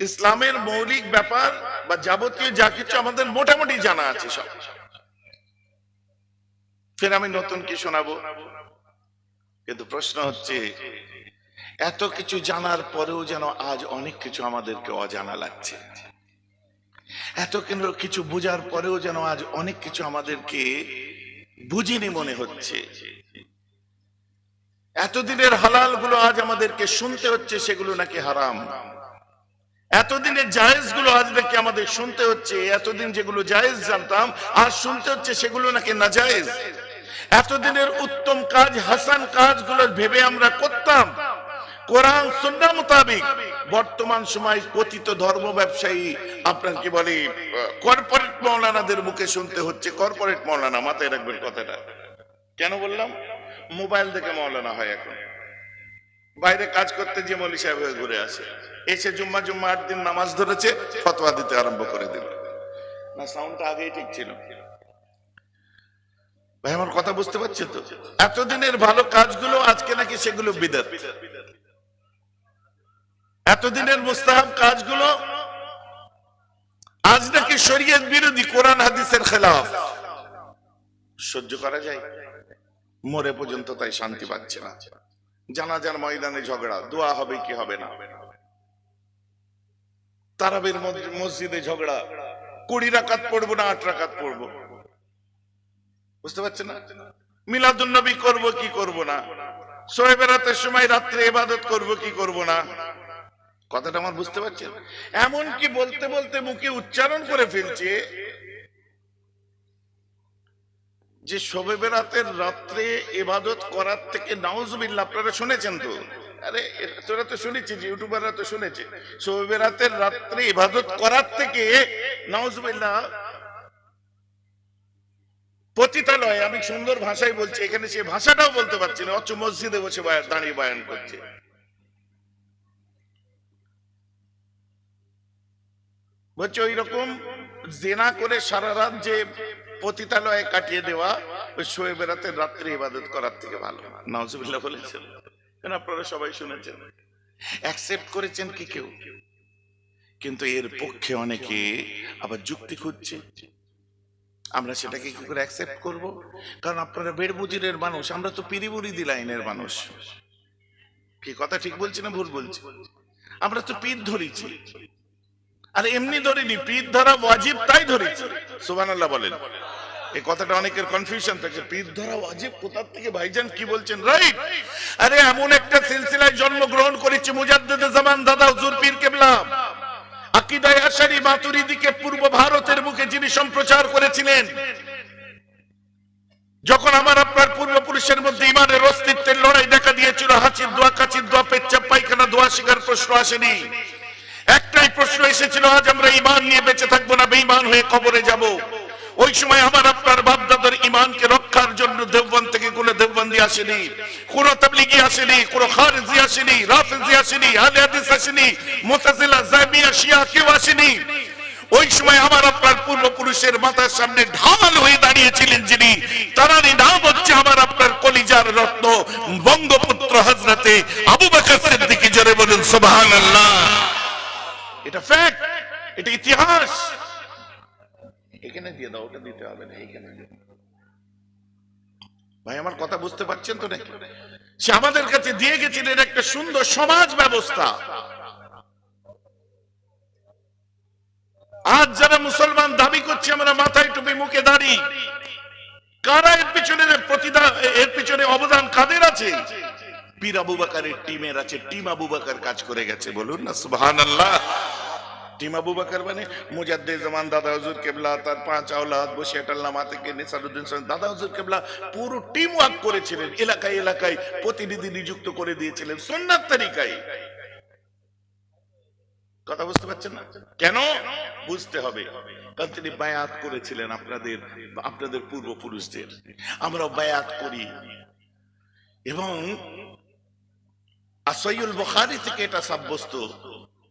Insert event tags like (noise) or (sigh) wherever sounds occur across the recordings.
ইসলামের মৌলিক ব্যাপার বা যাবতীয় যা কিছু আমাদের মোটামুটি জানা আছে সব। ফের আমি নতুন কি শোনাবো? কিন্তু প্রশ্ন হচ্ছে, এত কিছু জানার পরেও যেন আজ অনেক কিছু আমাদেরকে অজানা লাগছে। এত কিছু বোঝার পরেও যেন আজ অনেক কিছু আমাদেরকে বুঝিনি মনে হচ্ছে। এতদিনের হালালগুলো আজ আমাদেরকে শুনতে হচ্ছে, সেগুলো নাকি হারাম। এতদিনের জায়েজগুলো আজ নাকি আমাদের শুনতে হচ্ছে, এতদিন যেগুলো জায়েজ জানতাম, আজ শুনতে হচ্ছে সেগুলো নাকি না জায়েজ এতদিনের উত্তম কাজ, হাসান কাজগুলো ভেবে আমরা করতাম। কোরআন সুন্না মোতাবিক। বর্তমান সময় কথিত ধর্ম ব্যবসায়ী, আপনার কি বলে কর্পোরেট মৌলানাদের মুখে শুনতে হচ্ছে কর্পোরেট মৌলানা, মাথায় রাখবেন কথাটা। কেন বললাম? মোবাইল থেকে মৌলানা হয় এখন। বাইরে কাজ করতে যে মলি সাহেব ঘুরে আসে। এসে জুম্মা জুম্মা আট দিন নামাজ ধরেছে, ফতোয়া দিতে আরম্ভ করে দিল। না সাউন্ডটা আগেই ঠিক ছিল। ভাই, আমার কথা বুঝতে পারছে তো? এতদিনের ভালো কাজগুলো, আজকে নাকি সেগুলো বিদাত। এতদিনের মুস্তাহাব কাজগুলো, আজ নাকি শরীয়ত বিরোধী কোরআন হাদিসের খেলাফ। সহ্য করা যায়? মরে পর্যন্ত তাই শান্তি পাচ্ছে না। জানাজার ময়দানে ঝগড়া, দোয়া হবে কি হবে না? তারাবের মসজিদে ঝগড়া, কুড়ি রাকাত পড়ব না, আট রাকাত পড়ব। বুঝতে পারছেন না? মিলাদুন নবী করব কি করব না? সোহেব রাতের সময় রাত্রে ইবাদত করব কি করব না? কথাটা আমার বুঝতে পারছেন? এমন কি বলতে বলতে মুখে উচ্চারণ করে ফেলছে যে শোবে বেরাতের রাত্রে ইবাদত করার থেকে নাউজুবিল্লাহ, আপনারা শুনেছেন তো? আরে, তোরা তো শুনেছি যে ইউটিউবাররা তো শুনেছে। রাত্রে করার থেকে পতিতালয়, আমি সুন্দর ভাষায় বলছি, এখানে সে ভাষাটাও বলতে পারছি না, অথচ মসজিদে বসে দাঁড়িয়ে বায়ান করছে। বলছে ওই রকম জেনা করে সারা রাত যে পতিতালয়ে কাটিয়ে দেওয়া, ওই শোয়ে বেড়াতে রাত্রে ইবাদত করার থেকে ভালো। নজরুল্লাহ বলেছেন। কেন আপনারা সবাই শুনেছেন? অ্যাকসেপ্ট করেছেন কি কেউ? কিন্তু এর পক্ষে অনেকে আবার যুক্তি খুঁজছে। আমরা সেটাকে কি করে অ্যাকসেপ্ট করব? কারণ আপনারা বেড় বুজিরের মানুষ, আমরা তো পিরিবুরিদি লাইনের মানুষ। কি কথা ঠিক বলছি না ভুল বলছি? আমরা তো পীর ধরেছি। আর এমনি ধরিনি পীর ধরা ওয়াজিব তাই ধরেছি। সুবহানাল্লাহ বলেন। এই কথাটা অনেকের কনফিউশন থাকে পীর ধরা ওয়াজিব কোথা থেকে? ভাইজান কি বলছেন? রাইট আরে এমন একটা সিলসিলায় জন্মগ্রহণ করেছে, মুজাদ্দেদে জামান দাদা, হুজুর পীর কেবলা। আকিদায় আশারি মাতুরিদিকে পূর্ব ভারতের মুখে যিনি সম্প্রচার করেছিলেন, যখন আমার আপনার পূর্বপুরুষের মধ্যে ইমানের অস্তিত্বের লড়াই দেখা দিয়েছিল, হাঁচির দোয়া, কাচির দোয়া পেচ্চাপ পায়খানা, দোয়া, শিকার প্রশ্ন আসেনি। একটাই প্রশ্ন এসেছিল, আজ আমরা ইমান নিয়ে বেঁচে থাকব না, বেঈমান হয়ে কবরে যাব। ওই সময় আমার আপনার বাপদাদার ইমানকে রক্ষার জন্য দেববন থেকে কোনো দেববন্দি আসেনি, কোন তাবলিগি আসেনি, কোন খারেজি আসেনি, রাফেজি আসেনি হাদিস আসেনি, মুতাজিলা, জামিয়া, শিয়া কেউ আসেনি। ওই সময় আমার আপনার পূর্বপুরুষের মাথার সামনে ঢাল হয়ে দাঁড়িয়েছিলেন যিনি, তারারই নাম হচ্ছে আমার আপনার কলিজার রত্ন, বঙ্গপুত্র হজরতে আবু বকর সিদ্দিকী। জোরে বলুন, সুবহানাল্লাহ। এটা ফ্যাক্ট এটা ইতিহাস. এখানে দিয়ে দাও ওটা দিতে হবে না এখানে ভাই আমার কথা বুঝতে পারছেন তো নাকি? সে আমাদের কাছে দিয়ে গেছিলেন একটা সুন্দর সমাজ ব্যবস্থা। আজ যারা মুসলমান দাবি করছে আমরা মাথায় টুপি মুখে দাঁড়ি। কারা এর পিছনে এর পিছনে অবদান কাদের আছে? পীর আবু বাকারের টিমের আছে। টিম আবু বাকার কাজ করে গেছে বলুন না সুবহানাল্লাহ। টিম আবু বাকার মানে মুজাদ্দে জামান দাদা হুজুর কেবলা, তার পাঁচ আওলাদ বসিয়াটাল্লামা থেকে নিসারুদ্দিন দাদা হুজুর কেবলা পুরো টিম ওয়ার্ক করেছিলেন, এলাকায় এলাকায় প্রতিনিধি নিযুক্ত করে দিয়েছিলেন, সুন্নাত তরিকায়। কথা বুঝতে পারছেন না? কেন? বুঝতে হবে, কারণ তিনি বায়াত করেছিলেন আপনাদের আপনাদের পূর্বপুরুষদের। আমরা বায়াত করি। এবং আসইউল বুখারী থেকে এটা সাব্যস্ত।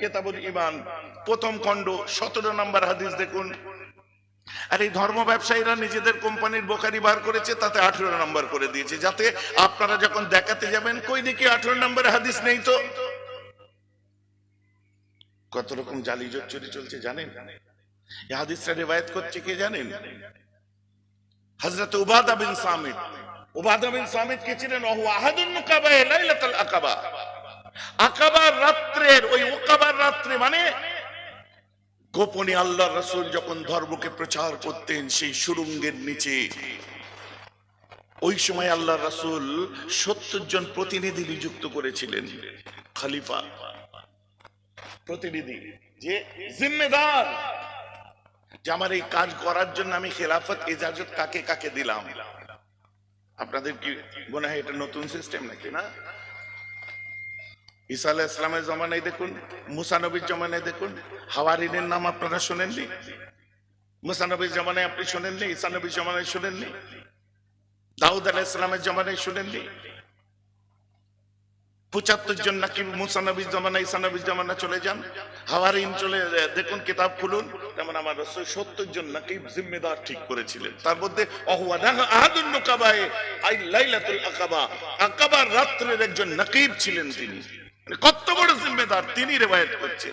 কেতাবুল ইমান প্রথম খণ্ড, সতেরো হাদিস দেখুন। আর এই ধর্ম ব্যবসায়ীরা নিজেদের কোম্পানির বোখারি বার করেছে, তাতে আঠেরো করে দিয়েছে, যাতে আপনারা যখন দেখাতে যাবেন, কই আঠেরো হাদিস নেই তো? কত রকম জালি চুরি চলছে জানেন? এই হাদিসটা রেবায়ত করছে কে জানেন? হযরত উবাদা বিন সামিদ উবাদা বিন সামিদ কে ছিলেন? আহাদুন মুকাবা লাইলাতুল আকাবা। আকাবার রাত্রের, ওই ওকাবার রাত্রে মানে গোপনে আল্লাহ রাসূল যখন ধর্মকে প্রচার করতেন সেই সুরঙ্গের নিচে, ওই সময় আল্লাহ রাসূল সত্তর জন প্রতিনিধি নিযুক্ত করেছিলেন, খলিফা, প্রতিনিধি, যে জিম্মেদার, যে আমার এই কাজ করার জন্য আমি খেলাফত, এজাজত কাকে কাকে দিলাম? আপনাদের কি মনে হয় এটা নতুন সিস্টেম নাকি না? ঈসা আলাহ ইসলামের জমানায় দেখুন মুসানবীর জমানায় দেখুন হাওয়ারিনের নাম আপনারা শোনেননি? মুসানবীর জমানায় আপনি শোনেননি, ঈসা নবীর জমানায় শোনেননি? দাউদ আলাহ ইসলামের জমানায় শোনেননি? পঁচাত্তর জন নাকি মুসানবীর জমানা ইসানবীর জমানা চলে যান? হাওয়ারিন চলে, দেখুন, কিতাব খুলুন। তেমন আমার সত্তর জন নাকি জিম্মেদার ঠিক করেছিলেন। তার মধ্যে আকাবার রাত্রের একজন নাকিব ছিলেন তিনি। কত বড় জিম্মেদার তিনি রেবায়েত করছেন।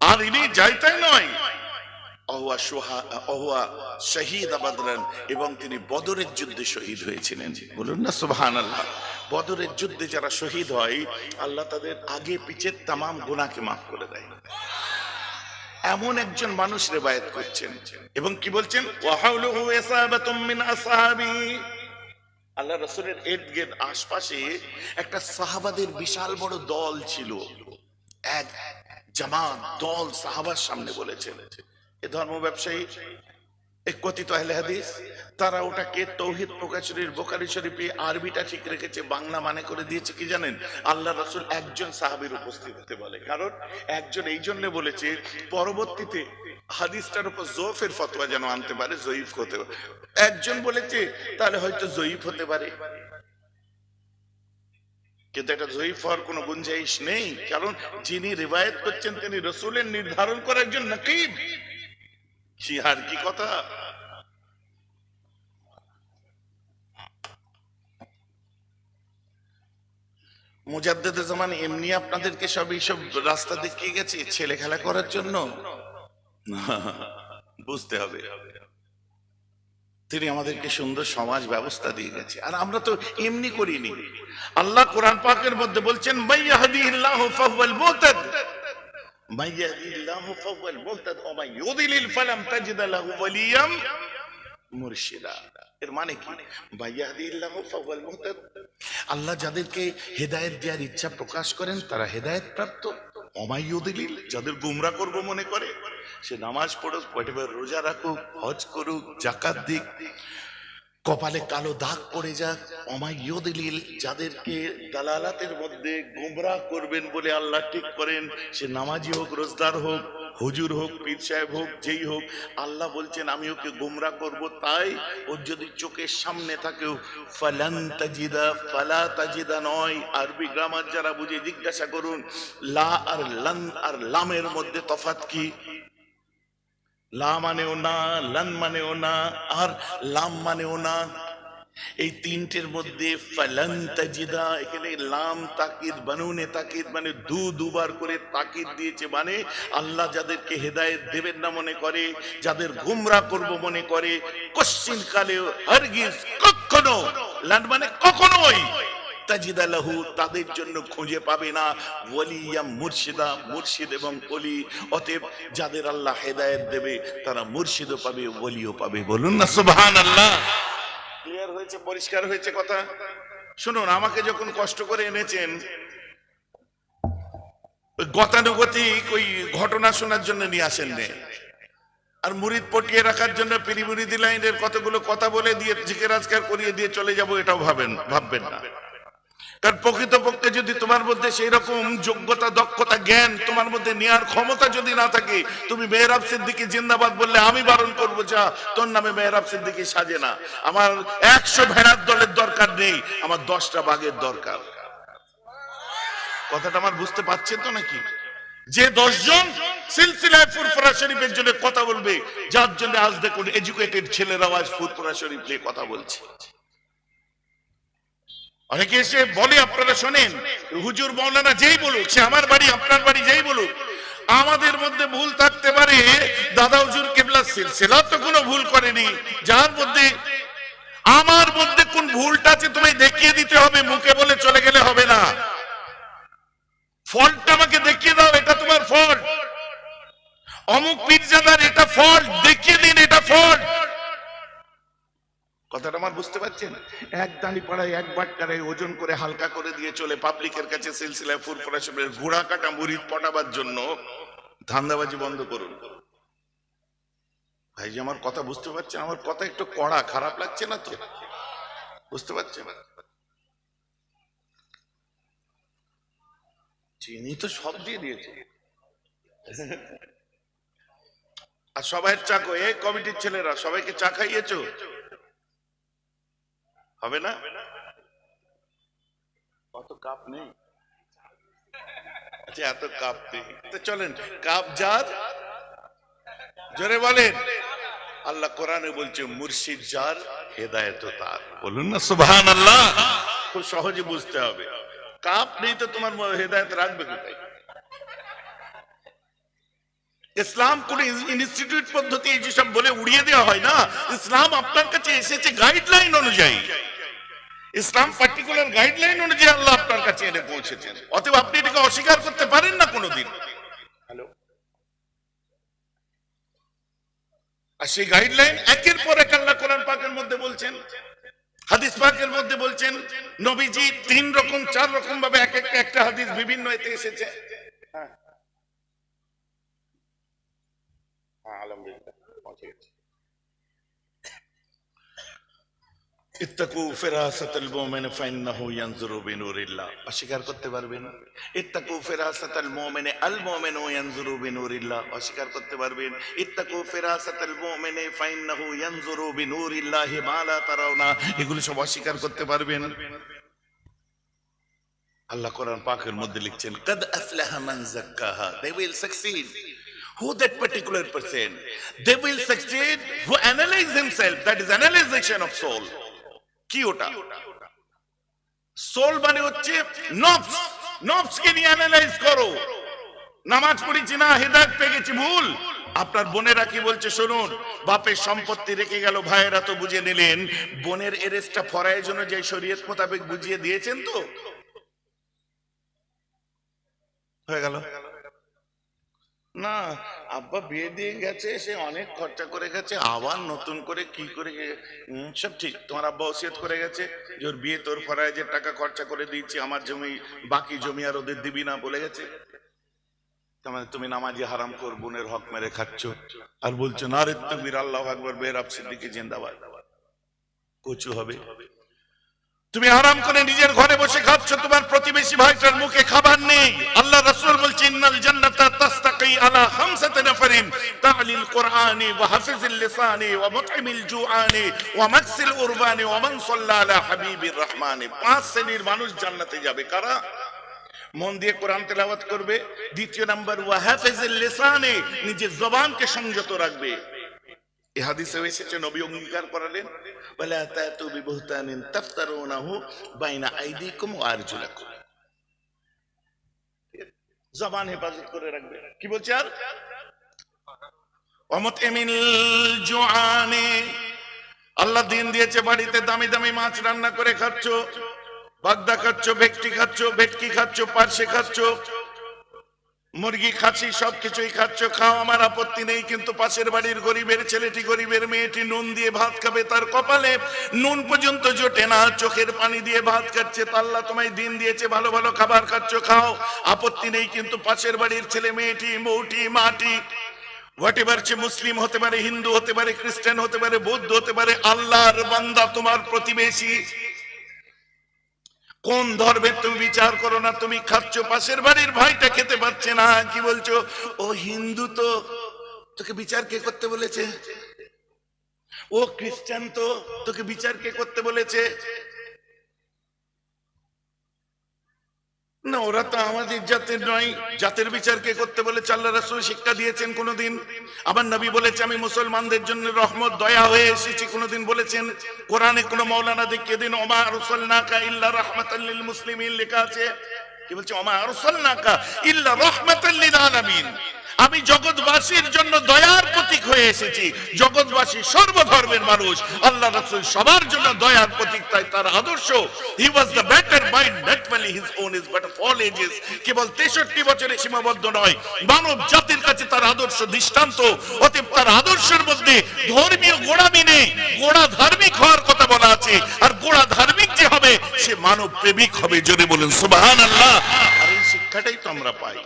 আর ইনি যাইতাই নয়। এবং তিনি বদরের যুদ্ধে শহীদ হয়েছিলেন। বলুন না সুবহান আল্লাহ বদরের যুদ্ধে যারা শহীদ হয়, আল্লাহ তাদের আগে পিছের তামাম গুনাহকে মাফ করে দেয়। এমন একজন মানুষ রেবায়েত করছেন এবং কি বলছেন? আল্লাহ রসুলের গেট আশপাশে একটা সাহাবাদের বিশাল বড় দল ছিল। এক জামাত, দল সাহাবার সামনে বলেছেন। এ ধর্ম ব্যবসায়ী এক কথিত আহলে হাদিস, তারা ওটাকে তৌহিদ প্রকাশনীর বোকারি শরীফে আরবিটা ঠিক রেখেছে, বাংলা মানে করে দিয়েছে, কি জানেন? আল্লাহ রাসূল একজন সাহাবীর উপস্থিত হতে বলে। কারণ একজন এই জন্য বলেছে, পরবর্তীতে হাদিসটার উপর জোফের ফতোয়া যেন আনতে পারে, জয়ীফ হতে একজন বলেছে, তাহলে হয়তো জয়ীফ হতে পারে। কিন্তু এটা জয়ীফ হওয়ার কোনো গুঞ্জাইশ নেই, কারণ যিনি রিবায়েত করছেন, তিনি রসুলের নির্ধারণ করার একজন নকিব। কি আর কি কথা? মুজাদ্দেদে জামান এমনি আপনাদেরকে সব এইসব রাস্তা দেখিয়ে গেছে ছেলে খেলা করার জন্য। (laughs) বুঝতে হবে। তিনি আমাদেরকে সুন্দর সমাজ ব্যবস্থা দিয়ে গেছে। আর আমরা তো এমনি করিনি। আল্লাহ কোরআন পাকের মধ্যে বলছেন, মান আল্লাহ যাদেরকে হেদায়েত দেওয়ার ইচ্ছা প্রকাশ করেন, তারা হেদায়েত প্রাপ্ত। অমাইয়ুদিলিল যাদের গুমরা করব মনে করে। সে নামাজ পড়ুক পয়টাবার রোজা রাখুক হজ করুক জাকাত দিক, কপালে কালো দাগ পড়ে যাক অমাইয়ুদিলিল যাদেরকে দালালাতের মধ্যে গুমরা করবেন বলে আল্লাহ ঠিক করেন, সে নামাজি হোক, রোজদার হোক, হুজুর হোক, পীর সাহেব হোক, যেই হোক, আল্লাহ বলছেন, আমি ওকে গুমরা করব। তাই ওর যদি চোখের সামনে থাকে, ফালান তাজিদা, ফালা তাজিদা নয়। আরবি গ্রামার যারা বুঝে জিজ্ঞাসা করুন, লা আর লান আর লামের মধ্যে তফাত কি? লা মানেও না, লান মানেও না, আর লাম মানেও না। এই তিনটের মধ্যে ফালান এখানে লাম তাকিদ, বানুনে তাকিদ মানে দু, দুবার করে তাকিদ দিয়েছে মানে আল্লাহ যাদেরকে হেদায়েত দেবেন না মনে করে, যাদের গুমরা করব মনে করে কশ্চিন কালে হারগিজ কখনো, লান মানে কখনোই তাজিদা লাহু তাদের জন্য খুঁজে পাবে না। ওয়ালিয়া মুর্শিদা মুর্শিদ এবং অলি অতএব যাদের আল্লাহ হেদায়েত দেবে তারা মুর্শিদও পাবে ওলিও পাবে। বলুন না সুবহানাল্লাহ। ক্লিয়ার হয়েছে পরিষ্কার হয়েছে কথা? শুনুন আমাকে যখন কষ্ট করে এনেছেন গতানুগতিক ওই ঘটনা শোনার জন্য নিয়ে আসেন নে আর মুরিদ পটিয়ে রাখার জন্য পিরি মুরিদি লাইনের কতগুলো কথা বলে দিয়ে জিকে রাজকার করিয়ে দিয়ে চলে যাব এটাও ভাবেন ভাববেন না। কারণ প্রকৃতপক্ষে যদি তোমার মধ্যে সেই রকম যোগ্যতা, দক্ষতা, জ্ঞান তোমার মধ্যে নেওয়ার ক্ষমতা যদি না থাকে, তুমি মেহরাব সিদ্দিকি জিন্দাবাদ বললে আমি বারণ করব, যা, তোর নামে মেহরাব সিদ্দিকি সাজে না। আমার একশো ভেড়ার দলের দরকার নেই, আমার দশটা বাঘের দরকার। কথাটা আমার বুঝতে পারছেন তো নাকি? যে দশজন সিলসিলায় ফুরফুরা শরীফের জন্য কথা বলবে, যার জন্য আজ দেখুন এডুকেটেড ছেলেরাও আজ ফুরফুরা শরীফ নিয়ে কথা বলছে। অনেকে এসে বলে, আপনারা শোনেন, হুজুর মৌলানা যেই বলুক, সে আমার বাড়ি, আপনার বাড়ি যেই বলুক, আমাদের মধ্যে ভুল থাকতে পারে, দাদা হুজুর কেবলা সিলসিলা তো কোনো ভুল করেনি, যার মধ্যে, আমার মধ্যে কোন ভুলটা আছে তুমি দেখিয়ে দিতে হবে, মুখে বলে চলে গেলে হবে না। ফল্টটা আমাকে দেখিয়ে দাও, এটা তোমার ফল্ট। অমুক পীরজাদার, এটা ফল্ট, দেখিয়ে দিন, এটা ফল্ট। কথাটা আমার বুঝতে পারছেন? এক দাঁড়ি পাড়ায় এক বাটকারায় ওজন করে হালকা করে দিয়ে চলে পাবলিকের কাছে সিলসিলায় ফুরফুরা সবের ঘোড়া কাটা মুড়ি পটাবার জন্য ধান্দাবাজি বন্ধ করুন। ভাই আমার কথা বুঝতে পারছেন? আমার কথা একটু কড়া, খারাপ লাগছে না তো? বুঝতে পারছেন? চিনি তো সব দিয়ে দিয়েছে। আর সবাই চা কো এই কমিটির ছেলেরা, সবাইকে চা খাইয়েছো? হবে না? কত কাপ নেই। আচ্ছা এত কাপ নেই। তো চলেন কাপ যার জোরে বলেন। আল্লাহ কোরআনে বলছে মুর্শিদ যার হেদায়ত তার। বলুন না সুবহান আল্লাহ খুব সহজে বুঝতে হবে। কাপ নেই তো তোমার হেদায়ত রাখবে কোথায়? ইসলাম কোন ইনস্টিটিউট পদ্ধতি এই যেসব বলে উড়িয়ে দেওয়া হয় না? ইসলাম আপনার কাছে এসেছে গাইডলাইন অনুযায়ী। ইসলাম পার্টিকুলার গাইডলাইন অনুযায়ী আল্লাহ আপনার কাছে এনে পৌঁছেছেন। অতএব আপনি এটাকে অস্বীকার করতে পারেন না কোনোদিন। হ্যালো? আর সেই গাইডলাইন একের পর এক আল্লাহ কোরআন পাকের মধ্যে বলছেন হাদিস পাকের মধ্যে বলছেন নবীজি তিন রকম চার রকম ভাবে এক একটা একটা হাদিস বিভিন্ন এতে এসেছে। হ্যাঁ। হ্যাঁ আলহামদুলিল্লাহ পৌঁছে গেছে ইত্তাকু ফিরাসাতাল মুমিন ফাইন্নাহু ইয়ানজুরু বিনুরিল্লাহ। অস্বীকার করতে পারবেন ইত্তাকু ফিরাসাতাল মুমিন, আল মুমিনু ইয়ানজুরু বিনুরিল্লাহ। অস্বীকার করতে পারবেন ইত্তাকু ফিরাসাতাল মুমিন, ফাইন্নাহু ইয়ানজুরু বিনুরিল্লাহি মা লা তারাউনা। এগুলো সব অস্বীকার করতে পারবেন আল্লাহ কোরআন পাকের মধ্যে লিখছেন, কদ আফলাহা মান যাক্কাহা। They will succeed who that particular person? They will succeed who analyze himself. That is analyzation of soul. কি ওটা? সোল মানে হচ্ছে নফস নফসকে নিয়ে অ্যানালাইজ করো। নামাজ পড়েছি না হেদায়ত পেয়ে গেছি, ভুল। আপনার বোনেরা কি বলছে শুনুন? বাপের সম্পত্তি রেখে গেল, ভাইয়েরা তো বুঝে নিলেন। বোনের এরেস্টটা ফরায়ের জন্য যে শরীয়ত মোতাবেক বুঝিয়ে দিয়েছেন তো? হয়ে গেল। না, আব্বা বিয়ে দিয়ে গেছে, সে অনেক খরচা করে গেছে, আবার নতুন করে কি করে সব ঠিক, তোমার আব্বা ওসিয়ত করে গেছে, যে ওর বিয়ে তোর ফরায় যে টাকা খরচা করে দিয়েছি, আমার জমি, বাকি জমি আর ওদের দিবি না বলে গেছে। তার মানে তুমি নামাজি হারাম কর বোনের হক মেরে খাচ্ছ, আর বলছো না রে তুমি আল্লাহ আকবর, বের আপ সিদ্দিকে, জিন্দাবাদ। কচু হবে। তুমি আরাম করে নিজের ঘরে বসে খাচ্ছ, তোমার প্রতিবেশী ভাইটার মুখে খাবার নেই। আল্লাহ রাসূল জান্নাতা তাস্তাকি আলা খামসাতি কুরআনি ওয়া হাফিজিল লিসানি ওয়া মুত'ইমিল জুআনি ওয়া মাকসিল উরবানি ওয়া মান সাল্লা আলা হাবিবির রহমানি। পাঁচ শ্রেণির মানুষ জান্নাতে যাবে, কারা? মন দিয়ে কোরআন তেলাওয়াত করবে। দ্বিতীয় নাম্বার, ওয়া হাফিজিল লিসানি, নিজের জবানকে সংযত রাখবে। এ হাদিসে নবী অঙ্গীকার করালেন, বলে বাইনা আইদিকুম ওয়া আরজুলাকুম। জবান হেফাজত করে রাখবে। কি বলছে আর? অমত এমিল জুআনে, আল্লাহ দিন দিয়েছে বাড়িতে দামি দামি মাছ রান্না করে খাচ্ছ, বাগদা খাচ্ছ, ভেটকি খাচ্ছ ভেটকি খাচ্ছ, পার্শে খাচ্ছ মুরগি খাচ্ছি, সবকিছুই খাচ্ছ, খাও, আমার আপত্তি নেই, কিন্তু পাশের বাড়ির গরিবের ছেলেটি, গরিবের মেয়েটি নুন দিয়ে ভাত খাবে, তার কপালে নুন পর্যন্ত জোটে না, চোখের পানি দিয়ে ভাত খাচ্ছে তা আল্লাহ তোমায় দিন দিয়েছে, ভালো ভালো খাবার খাচ্ছ, খাও, আপত্তি নেই, কিন্তু পাশের বাড়ির ছেলে, মেয়েটি মৌটি মাটি মুসলিম হতে পারে, হিন্দু হতে পারে, খ্রিস্টান হতে পারে, বৌদ্ধ হতে পারে, আল্লাহর বান্দা তোমার প্রতিবেশী। কোন ধর্মের তুমি বিচার করো না, তুমি খাচ্ছ, পাশের বাড়ির ভাইটা খেতে পারছে না, কি বলছো? ও হিন্দু তো, তোকে বিচার কে করতে বলেছে? ও খ্রিস্টান তো, তোকে বিচার কে করতে বলেছে? না, ওরা তো আমাদের জাতের নয়। জাতের বিচার কে করতে বলে চাল্লা রাসুল শিক্ষা দিয়েছেন কোনোদিন। আবার নবী বলেছে, আমি মুসলমানদের জন্য রহমত, দয়া হয়ে এসেছি কোনোদিন বলেছেন। কোরআনে কোনো মৌলানা দেখিয়ে দিন অমা ওমা আরসালনাকা ইল্লা রাহমাতাল মুসলিম লেখা আছে। কি বলছে? অমা ওমা নাকা ইল্লা রহমত লিল আলামিন আমি জগৎবাসীর জন্য দয়ার প্রতীক হয়ে এসেছি। জগৎবাসী সর্বধর্মের মানুষ। আল্লাহ রাসূল সবার জন্য দয়ার প্রতীক, তাই তার আদর্শ। He was the better mind that valley his own is but all ages কেবল 63 বছরে সীমাবদ্ধ নয়, মানব জাতির কাছে তার আদর্শ দৃষ্টান্ত। অতএব তার আদর্শের মধ্যে ধর্মীয় গোড়ামি নেই। গোড়া ধার্মিক হওয়ার কথা বলা আছে। আর গোড়া ধার্মিক যে হবে, সে মানব প্রেমিক হবে। জোরে বলেন, সুবহানাল্লাহ। আর এই শিক্ষাটাই তো আমরা পাই।